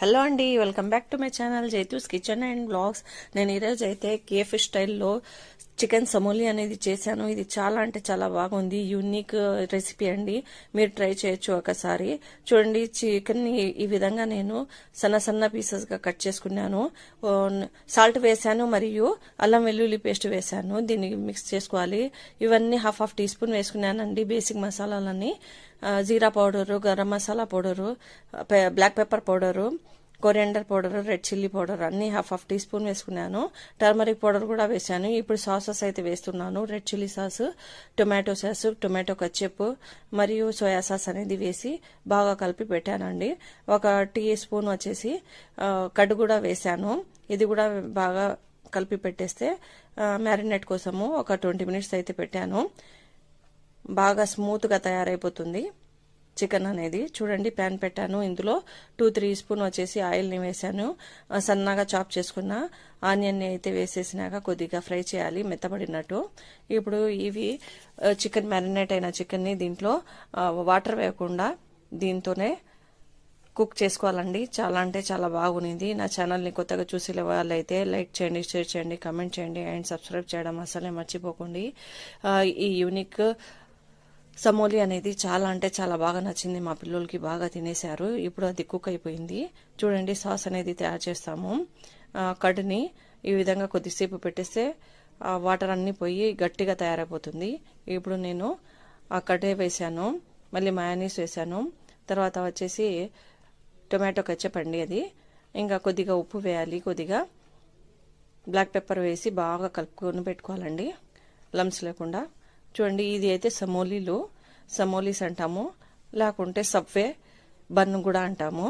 Hello అండి welcome back to my channel Jaitu's kitchen and blogs. నేను ఈరోజు అయితే కేఫ్ స్టైల్లో చికెన్ సమోలి అనేది చేశాను. ఇది చాలా అంటే చాలా బాగుంది. యూనిక్ uh, రెసిపీ అండి. మీరు ట్రై చేయొచ్చు ఒకసారి. చూడండి చికెన్ ఈ విధంగా నేను సన్న సన్న పీసెస్గా కట్ చేసుకున్నాను. సాల్ట్ వేశాను మరియు అల్లం వెల్లుల్లి పేస్ట్ వేశాను. దీన్ని మిక్స్ చేసుకోవాలి. ఇవన్నీ హాఫ్ హాఫ్ టీ స్పూన్ వేసుకున్నానండి బేసిక్ మసాలాలన్నీ. Uh, జీరా పౌడరు గరం మసాలా పౌడరు పె- black pepper powder coriander powder red chilli powder అన్ని హాఫ్ హాఫ్ టీ స్పూన్ వేసుకున్నాను. టర్మరిక్ పౌడర్ కూడా వేసాను ఇప్పుడు సాసెస్ అయితే వేస్తున్నాను. Red chilli sauce tomato sauce tomato ketchup మరియు సోయా సాస్ అనేది వేసి బాగా కలిపి పెట్టానండి. ఒక టీ స్పూన్ వచ్చేసి కడ్డు కూడా వేసాను ఇది కూడా బాగా కలిపి పెట్టేస్తే మ్యారినేట్ కోసము ఒక ట్వంటీ మినిట్స్ అయితే పెట్టాను. బాగా స్మూత్గా తయారైపోతుంది. చికెన్ అనేది. చూడండి ప్యాన్ పెట్టాను. ఇందులో టూ త్రీ స్పూన్ వచ్చేసి ఆయిల్ని వేసాను సన్నగా చాప్ చేసుకున్న ఆనియన్ని అయితే వేసేసినాక కొద్దిగా ఫ్రై చేయాలి మెత్తబడినట్టు. ఇప్పుడు ఇవి చికెన్ మ్యారినేట్ అయిన చికెన్ని దీంట్లో వాటర్ వేయకుండా దీంతోనే కుక్ చేసుకోవాలండి. చాలా అంటే చాలా బాగుంది. నా ఛానల్ని కొత్తగా చూసే వాళ్ళైతే లైక్ చేయండి షేర్ చేయండి కమెంట్ చేయండి అండ్ సబ్స్క్రైబ్ చేయడం అసలే మర్చిపోకండి. ఈ యూనిక్ సమోలి అనేది చాలా అంటే చాలా బాగా నచ్చింది. మా పిల్లలకి బాగా తినేశారు. ఇప్పుడు అది కుక్ అయిపోయింది. చూడండి సాస్ అనేది తయారు చేస్తాము. కడ్ని ఈ విధంగా కొద్దిసేపు పెట్టేస్తే వాటర్ అన్నీ పోయి గట్టిగా తయారైపోతుంది. ఇప్పుడు నేను ఆ కడే వేసాను మళ్ళీ మయానీస్ వేశాను. తర్వాత వచ్చేసి టొమాటో కచ్చప్ అండి అది. ఇంకా కొద్దిగా ఉప్పు వేయాలి కొద్దిగా బ్లాక్ పెప్పర్ వేసి బాగా కలుపుకొని పెట్టుకోవాలండి. లమ్స్ లేకుండా. చూడండి ఇది అయితే సమోలీలు. సమోలీస్ అంటాము. లేకుంటే సబ్వే బన్ కూడా అంటాము.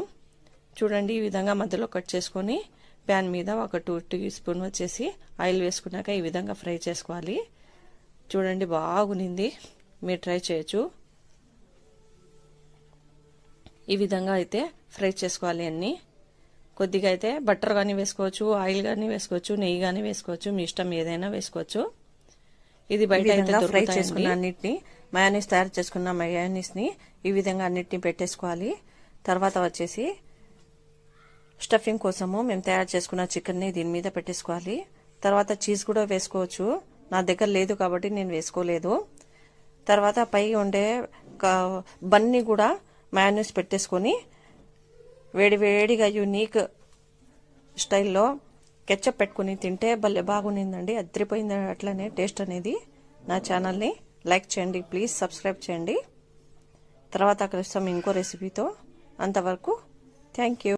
చూడండి ఈ విధంగా మధ్యలో కట్ చేసుకొని ప్యాన్ మీద ఒక టూ టీ స్పూన్ వచ్చేసి ఆయిల్ వేసుకున్నాక ఈ విధంగా ఫ్రై చేసుకోవాలి. చూడండి బాగునింది. మీరు ట్రై చేయొచ్చు. ఈ విధంగా అయితే ఫ్రై చేసుకోవాలి అన్నీ. కొద్దిగా అయితే బటర్ కానీ వేసుకోవచ్చు ఆయిల్ కానీ వేసుకోవచ్చు నెయ్యి కానీ వేసుకోవచ్చు మీ ఇష్టం ఏదైనా వేసుకోవచ్చు. ఇది బయట అయితే ఫ్రై చేసుకున్న అన్నిటిని మయానీస్ తయారు చేసుకున్న మయానీస్ని ఈ విధంగా అన్నిటిని పెట్టేసుకోవాలి. తర్వాత వచ్చేసి స్టఫింగ్ కోసము మేము తయారు చేసుకున్న చికెన్ని దీని మీద పెట్టేసుకోవాలి. తర్వాత చీజ్ కూడా వేసుకోవచ్చు. నా దగ్గర లేదు కాబట్టి నేను వేసుకోలేదు. తర్వాత పై ఉండే బన్ని కూడా మయానీస్ పెట్టేసుకొని వేడి వేడిగా యూనిక్ స్టైల్లో కెచ్చప్ పెట్టుకుని తింటే భలే బాగునిందండి అదిరిపోయింది అట్లనే టేస్ట్ అనేది. నా ఛానల్ని లైక్ చేయండి ప్లీజ్ సబ్స్క్రైబ్ చేయండి. తర్వాత కలుస్తాం ఇంకో రెసిపీతో. అంతవరకు థ్యాంక్ యూ.